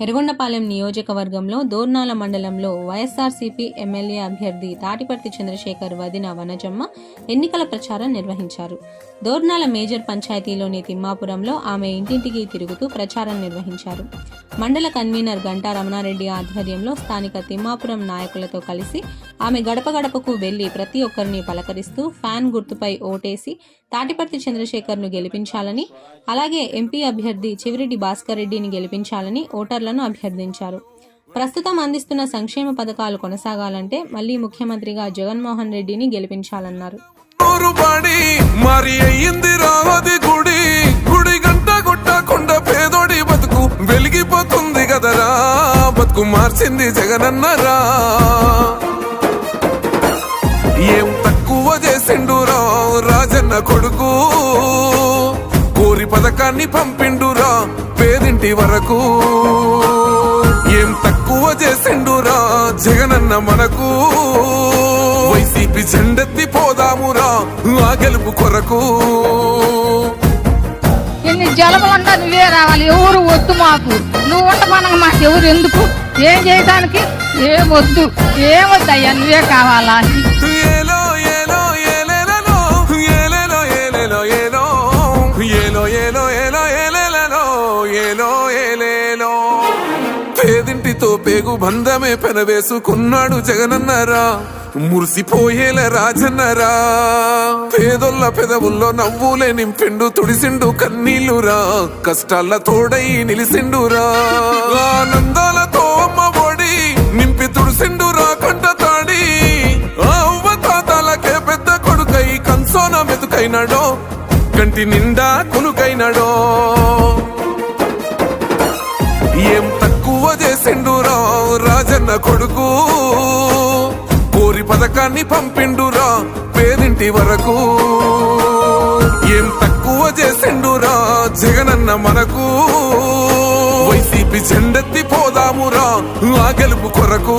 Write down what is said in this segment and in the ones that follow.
ఎర్రగొండపాలెం నియోజకవర్గంలో దోర్నాల మండలంలో వైఎస్ఆర్సీపీ ఎమ్మెల్యే అభ్యర్థి తాటిపర్తి చంద్రశేఖర్ వదిన వనజమ్మ ఎన్నికల ప్రచారం నిర్వహించారు. దోర్నాల మేజర్ పంచాయతీలోని తిమ్మాపురంలో ఆమె ఇంటింటికి తిరుగుతూ ప్రచారం నిర్వహించారు. మండల కన్వీనర్ గంటా రమణారెడ్డి ఆధ్వర్యంలో స్థానిక తిమ్మాపురం నాయకులతో కలిసి ఆమె గడప గడపకు వెళ్ళి ప్రతి ఒక్కరిని పలకరిస్తూ ఫ్యాన్ గుర్తుపై ఓటేసి తాటిపర్తి చంద్రశేఖర్ను గెలిపించాలని అలాగే ఎంపీ అభ్యర్థి చివిరెడ్డి భాస్కర్ రెడ్డిని గెలిపించాలని ఓటర్లను అభ్యర్థించారు. ప్రస్తుతం అందిస్తున్న సంక్షేమ పథకాలు కొనసాగాలంటే మళ్ళీ ముఖ్యమంత్రిగా జగన్మోహన్ రెడ్డిని గెలిపించాలన్నారు. మరి రావది గుడి గుడి గంట కొట్టకుండా పేదోడి మార్చింది జగనన్నరా. ఏం తక్కువ చేసిండురా రాజన్న కొడుకు. కోరి పథకాన్ని పంపిండురా పేదింటి వరకు. ఏం తక్కువ చేసిండురా జగనన్న మనకు. వైసీపీ జెండెత్తి పోదామురా ఆ గెలుపు కొరకు. జలములంతా నువ్వే రావాలి ఎవరు వద్దు మాకు. నువ్వు ఉండమనగా మాకు ఎవరు ఎందుకు? ఏం చేయడానికి ఏమొద్దు వద్దు ఏం నువ్వే కావాలా? ఏలో పేదింటితో పేగు బంధమే పెనవేసుకున్నాడు జగనన్నరా మురిసిపోయేల రాజన్నరా. పేదొల్ల పెదవుల్లో నవ్వులే నింపిండు తుడిసిండు కన్నీళ్ళురా కష్టాల తోడై నిలిసిండురా. ఆనందాల మెతుకైనాడో కంటి నిండా కునుకైనాడో? ఏం తక్కువ చేసిండురా రాజన్న కొడుకు? కోరి పథకాన్ని పంపిండురా పేదింటి వరకు? ఏం తక్కువ చేసిండురా జగనన్న మనకు? వైసీపీ జెండెత్తి పోదామురా ఆ గెలుపు కొరకు?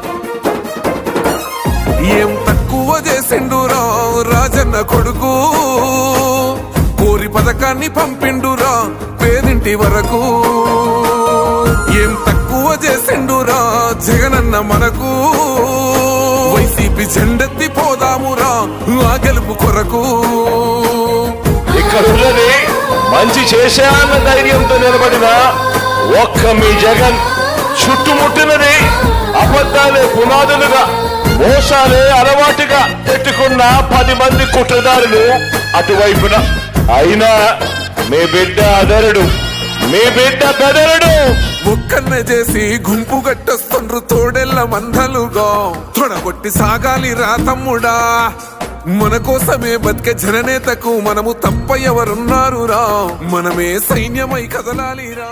కోరి పంపిండురా పేదింటి వరకు. ఏం తక్కువ చేసిండురా జగనన్న మనకు. వైసీపీ జెండెత్తి పోదామురా ఆ గెలుపు కొరకు. ఇక్కడ ఉన్నది మంచి చేశాన్న ధైర్యంతో నిలబడిన ఒక్క మీ జగన్ చుట్టుముట్టినది అబద్ధాలే పునాదులుగా మోసాలే అలవాటుగా పెట్టుకున్న పది మంది కుట్రదారులు అటువైపున. అయినా మీ బిడ్డ అదరుడు మీ బిడ్డ బెదరుడు. ఒక్కన్నే చేసి గుంపు కట్టొస్తుండ్రు తోడెల్ల మందలుగా. తొడగొట్టి సాగాలి రా తమ్ముడా. మన కోసమే బతికే జననేతకు మనము తప్ప ఎవరున్నారు రా మనమే సైన్యమై కదలాలి రా